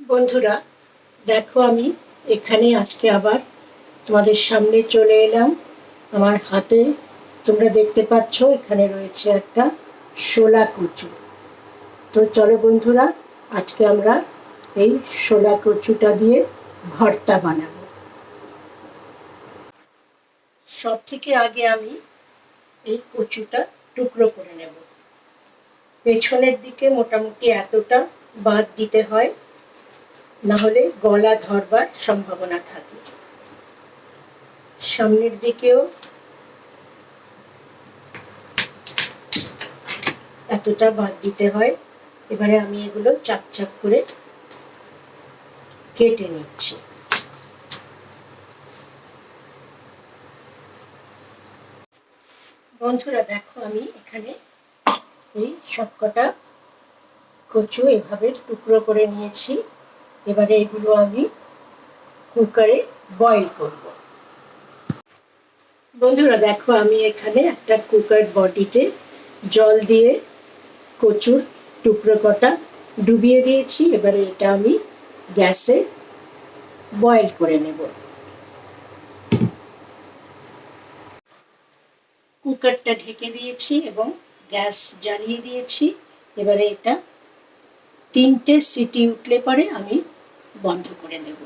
বন্ধুরা, দেখো আমি এখানে আজকে আবার তোমাদের সামনে চলে এলাম। আমার হাতে তোমরা দেখতে পাচ্ছ, এখানে রয়েছে একটা শোলা কচু। তো চলো বন্ধুরা, আজকে আমরা এই শোলা কচুটা দিয়ে ভর্তা বানাবো। সব থেকে আগে আমি এই কচুটা টুকরো করে নেব। পেছনের দিকে মোটামুটি এতটা বাদ দিতে হয়। না হলে গলা ধরবার সম্ভাবনা থাকে। সামনের দিকেও এতটা বাদ দিতে হয়। এবারে আমি এগুলো চাপ চাপ করে কেটে নিচ্ছি। বন্ধুরা, দেখো আমি এখানে এই সবকটা কচু এভাবে টুকরো করে নিয়েছি। এবারে এগুলো আমি কুকারে বয়েল করব। বন্ধুরা, দেখো আমি এখানে একটা কুকার বডিতে জল দিয়ে কচুর টুকরো কটা ডুবিয়ে দিয়েছি। এবারে এটা আমি গ্যাসে বয়েল করে নেব। কুকারটা ঢেকে দিয়েছি এবং গ্যাস জ্বালিয়ে দিয়েছি। এবারে এটা তিনটে সিটি উঠলে পরে আমি বন্ধ করে দেব।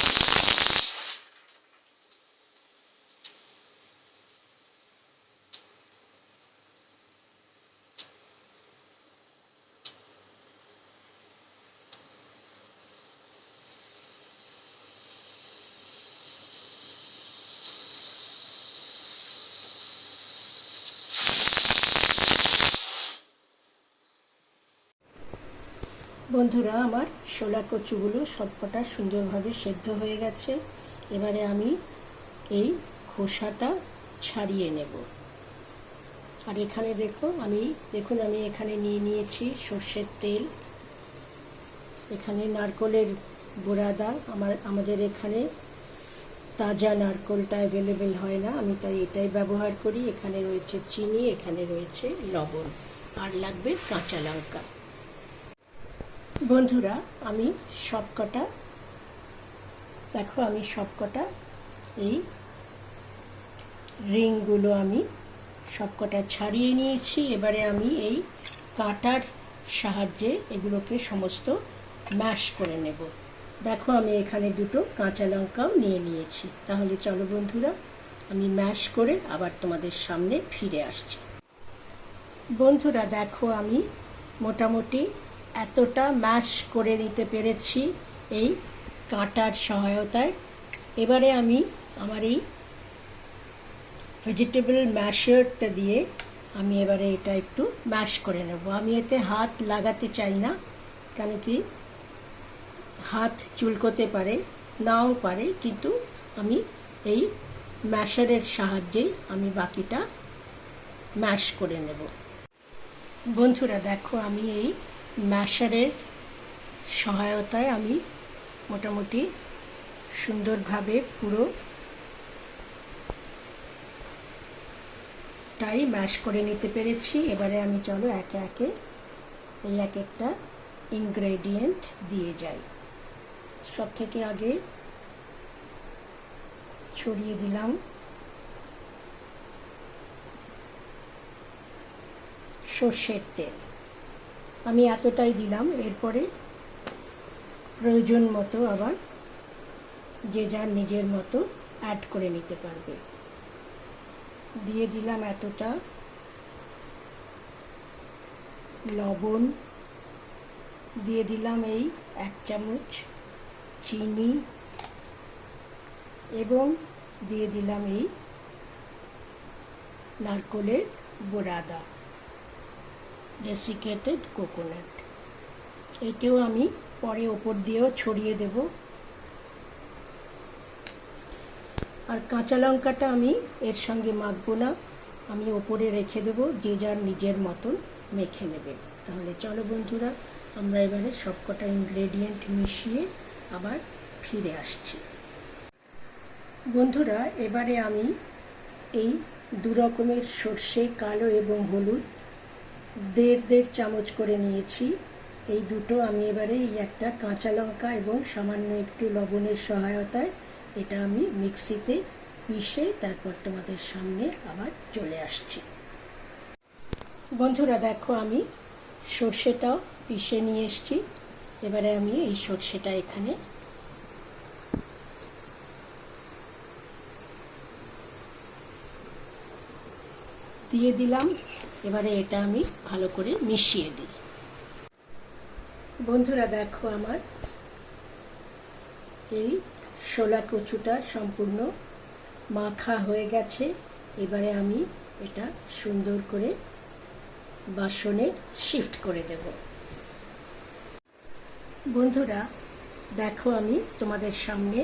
বন্ধুরা, আমার শোলা কচুগুলো সবকটা সুন্দরভাবে সেদ্ধ হয়ে গেছে। এবারে আমি এই খোসাটা ছাড়িয়ে নেব। আর এখানে দেখো, আমি, দেখুন, আমি এখানে নিয়ে নিয়েছি সর্ষের তেল। এখানে নারকলের বোরাদা আমার, আমাদের এখানে তাজা নারকলটা অ্যাভেলেবেল হয় না। আমি তাই এটাই ব্যবহার করি। এখানে রয়েছে চিনি, এখানে রয়েছে লবণ। আর লাগবে কাঁচা লঙ্কা। বন্ধুরা, আমি সবকটা, দেখো আমি সবকটা, এই রিংগুলো আমি সবকটা ছাড়িয়ে নিয়েছি। এবারে আমি এই কাটার সাহায্যে এগুলোকে সমস্ত ম্যাশ করে নেব। দেখো আমি এখানে দুটো কাঁচা লঙ্কাও নিয়ে নিয়েছি। তাহলে চলো বন্ধুরা, আমি ম্যাশ করে আবার তোমাদের সামনে ফিরে আসছি। বন্ধুরা, দেখো আমি মোটামুটি এতটা ম্যাশ করে নিতে পেরেছি এই কাঁটার সহায়তায়। এবারে আমি আমার এই ভেজিটেবল ম্যাশারটা দিয়ে আমি এবারে এটা একটু ম্যাশ করে নেব। আমি এতে হাত লাগাতে চাই না, কেন কি হাত চুলকোতে পারে, নাও পারে, কিন্তু আমি এই ম্যাশারের সাহায্যেই আমি বাকিটা ম্যাশ করে নেব। বন্ধুরা, দেখো আমি এই ম্যাশারের সহায়তায় আমি মোটামুটি সুন্দরভাবে পুরো টাই ম্যাশ করে নিতে পেরেছি। এবারে আমি চলো একে একে এই এক একটা ইনগ্রেডিয়েন্ট দিয়ে যাই। সব থেকে আগে ছড়িয়ে দিলাম সর্ষের তেল। আমি এতটাই দিলাম, এরপরে প্রয়োজন মতো আবার যে যার নিজের মতো অ্যাড করে নিতে পারবে। দিয়ে দিলাম এতটা লবণ, দিয়ে দিলাম এই এক চামচ চিনি এবং দিয়ে দিলাম এই নারকলের বোরাদা ডেসিকেটেড কোকোনাট এটাও আমি পরে ওপর দিয়েও ছড়িয়ে দেব। আর কাঁচা লঙ্কাটা আমি এর সঙ্গে মাখবো না। আমি ওপরে রেখে দেবো, যে যার নিজের মতন মেখে নেবে। তাহলে চলো বন্ধুরা, আমরা এবারে সবকটা ইনগ্রেডিয়েন্ট মিশিয়ে আবার ফিরে আসছি। বন্ধুরা, এবারে আমি এই দু রকমের সর্ষে, কালো এবং হলুদ দেড় দেড় চামচ করে নিয়েছি। এই দুটো আমি এবারে এই একটা কাঁচা লঙ্কা এবং সামান্য একটু লবণের সহায়তায় এটা আমি মিক্সিতে পিষে তারপর তোমাদের সামনে আবার চলে আসছি। বন্ধুরা, দেখো আমি সর্ষেটাও পিষে নিয়ে এসছি। এবারে আমি এই সর্ষেটা এখানে দিয়ে দিলাম। এবারে এটা আমি ভালো করে মিশিয়ে দিই। বন্ধুরা, দেখো আমার এই শোলা কচুটা সম্পূর্ণ মাখা হয়ে গেছে। এবারে আমি এটা সুন্দর করে বাসনে শিফট করে দেব। বন্ধুরা, দেখো আমি তোমাদের সামনে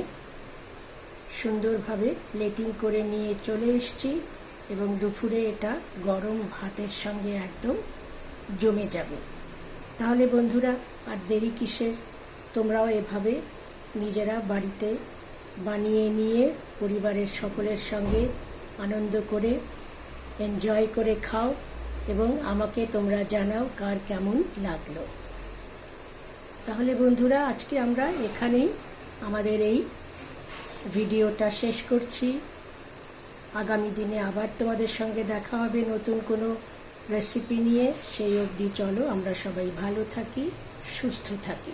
সুন্দরভাবে প্লেটিং করে নিয়ে চলে এসেছি। এবং দুপুরে এটা গরম ভাতের সঙ্গে একদম জমে যাবে। তাহলে বন্ধুরা, আর দেরি কিসের? তোমরাও এভাবে নিজেরা বাড়িতে বানিয়ে নিয়ে পরিবারের সকলের সঙ্গে আনন্দ করে এনজয় করে খাও এবং আমাকে তোমরা জানাও কার কেমন লাগল। তাহলে বন্ধুরা, আজকে আমরা এখানেই আমাদের এই ভিডিওটা শেষ করছি। আগামী দিনে আবার তোমাদের সঙ্গে দেখা হবে নতুন কোনো রেসিপি নিয়ে। সেই অবধি চলো, আমরা সবাই ভালো থাকি, সুস্থ থাকি।